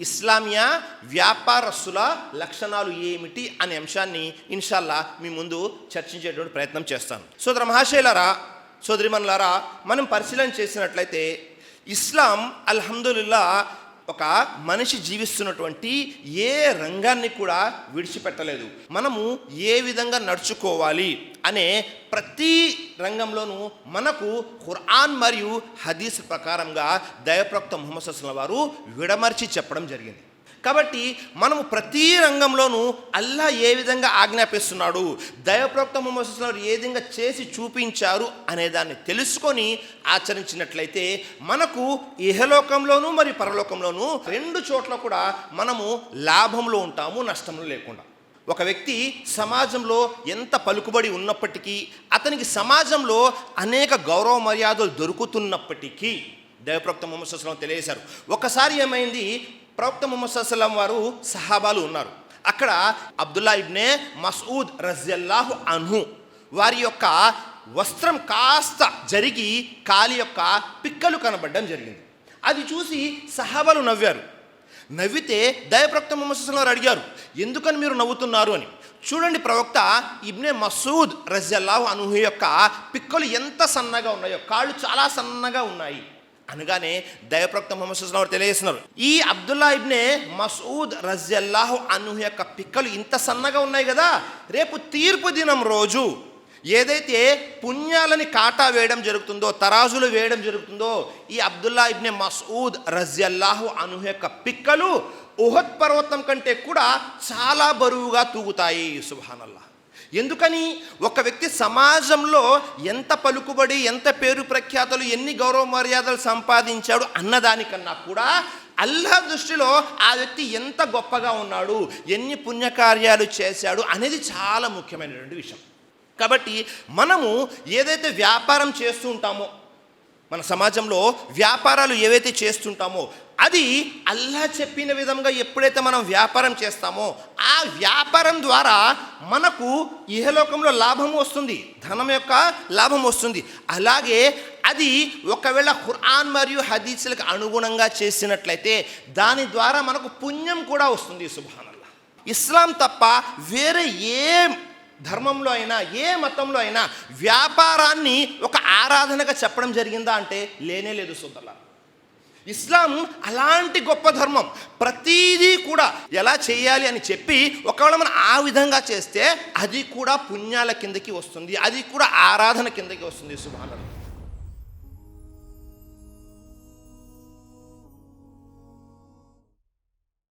ఇస్లామియా వ్యాపారస్తుల లక్షణాలు ఏమిటి అనే అంశాన్ని ఇన్షాల్లా మీ ముందు చర్చించేటువంటి ప్రయత్నం చేస్తాను. సోదర మహాశైలరా సోదరిమన్లారా మనం పరిశీలన చేసినట్లయితే ఇస్లాం అల్హమ్దుల్లా ఒక మనిషి జీవిస్తున్నటువంటి ఏ రంగాన్ని కూడా విడిచిపెట్టలేదు. మనము ఏ విధంగా నడుచుకోవాలి అనే ప్రతి రంగంలోనూ మనకు ఖురాన్ మరియు హదీస్ ప్రకారంగా దయప్రక్త ముహమ్మద్ వారు విడమర్చి చెప్పడం జరిగింది. కాబట్టి మనము ప్రతి రంగంలోనూ అల్లా ఏ విధంగా ఆజ్ఞాపిస్తున్నాడు? దయప్రక్త ముహమ్మద్ ఏ విధంగా చేసి చూపించారు అనే దాన్ని తెలుసుకొని ఆచరించినట్లయితే మనకు ఇహలోకంలోనూ మరి పరలోకంలోనూ రెండు చోట్ల కూడా మనము లాభంలో ఉంటాము నష్టంలో లేకుండా. ఒక వ్యక్తి సమాజంలో ఎంత పలుకుబడి ఉన్నప్పటికీ అతనికి సమాజంలో అనేక గౌరవ మర్యాదలు దొరుకుతున్నప్పటికీ దైవప్రక్త ముహమ్మద్ సల్లం తెలియజేశారు. ఒకసారి ఏమైంది? ప్రవక్త ముహమ్మద్ సల్లం వారు సహాబాలు ఉన్నారు. అక్కడ అబ్దుల్లా ఇబ్నే మసూద్ రజల్లాహు అన్హు వారి యొక్క వస్త్రం కాస్త జరిగి కాలి యొక్క పిక్కలు కనబడడం జరిగింది. అది చూసి సహాబాలు నవ్వారు. నవ్వితే దయప్రవక్త ముహమ్మద్ సల్లం వారు అడిగారు ఎందుకని మీరు నవ్వుతున్నారు అని? చూడండి ప్రవక్త ఇబ్నే మసూద్ రజల్లాహు అనుహు యొక్క పిక్కలు ఎంత సన్నగా ఉన్నాయో కాళ్ళు చాలా సన్నగా ఉన్నాయి. అనగానే దైవప్రక్త మొహమ్మద్ సుస్లాం వారు తెలియజేస్తున్నారు. ఈ అబ్దుల్లా ఇబ్నే మసూద్ రజల్లాహు అను యొక్క పిక్కలు ఇంత సన్నగా ఉన్నాయి కదా రేపు తీర్పు దినం రోజు ఏదైతే పుణ్యాలని కాటా వేయడం జరుగుతుందో తరాజులు వేయడం జరుగుతుందో ఈ అబ్దుల్లా ఇబ్నే మసూద్ రజల్లాహు అను యొక్క పిక్కలు ఉహద్ పర్వతం కంటే కూడా చాలా బరువుగా తూగుతాయి. సుభానల్లా ఎందుకని ఒక వ్యక్తి సమాజంలో ఎంత పలుకుబడి ఎంత పేరు ప్రఖ్యాతలు ఎన్ని గౌరవ మర్యాదలు సంపాదించాడు అన్నదానికన్నా కూడా అల్లా దృష్టిలో ఆ వ్యక్తి ఎంత గొప్పగా ఉన్నాడు ఎన్ని పుణ్యకార్యాలు చేశాడు అనేది చాలా ముఖ్యమైనటువంటి విషయం. కాబట్టి మనము ఏదైతే వ్యాపారం చేస్తూ ఉంటామో మన సమాజంలో వ్యాపారాలు ఏవైతే చేస్తుంటామో అది అల్లా చెప్పిన విధంగా ఎప్పుడైతే మనం వ్యాపారం చేస్తామో ఆ వ్యాపారం ద్వారా మనకు ఇహలోకంలో లాభం వస్తుంది ధనం యొక్క లాభం వస్తుంది. అలాగే అది ఒకవేళ ఖురాన్ మరియు హదీసులకు అనుగుణంగా చేసినట్లయితే దాని ద్వారా మనకు పుణ్యం కూడా వస్తుంది సుభానల్లా. ఇస్లాం తప్ప వేరే ఏ ధర్మంలో అయినా ఏ మతంలో అయినా వ్యాపారాన్ని ఒక ఆరాధనగా చెప్పడం జరిగిందా అంటే లేనే లేదు సోదరుల ఇస్లాం అలాంటి గొప్ప ధర్మం. ప్రతీదీ కూడా ఎలా చేయాలి అని చెప్పి ఒకవేళ మనం ఆ విధంగా చేస్తే అది కూడా పుణ్యాల కిందకి వస్తుంది. అది కూడా ఆరాధన కిందకి వస్తుంది. సుభానల్లా.